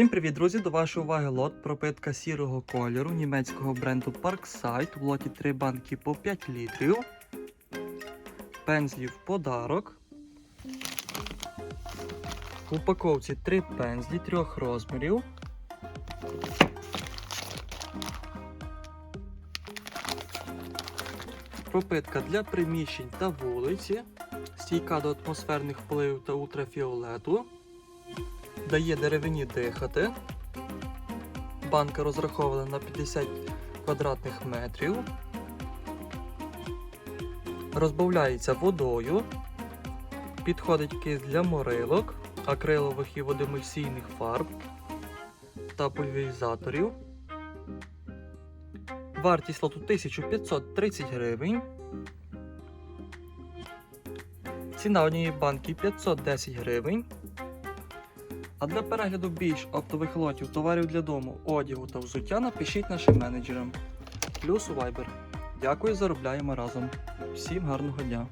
Всім привіт, друзі! До вашої уваги лот пропитка сірого кольору німецького бренду Parkside. В лоті 3 банки по 5 літрів. Пензлі в подарок. В упаковці 3 пензлі трьох розмірів. Пропитка для приміщень та вулиці. Стійка до атмосферних впливів та ультрафіолету дає деревині дихати. Банка розрахована на 50 квадратних метрів. Розбавляється водою. Підходить кисть для морилок, акрилових і водоемульсійних фарб та пульверизаторів. Вартість лоту 1530 гривень. Ціна однієї банки 510 гривень. А для перегляду більш оптових лотів, товарів для дому, одягу та взуття напишіть нашим менеджерам. Плюс у Viber. Дякую, заробляємо разом. Всім гарного дня!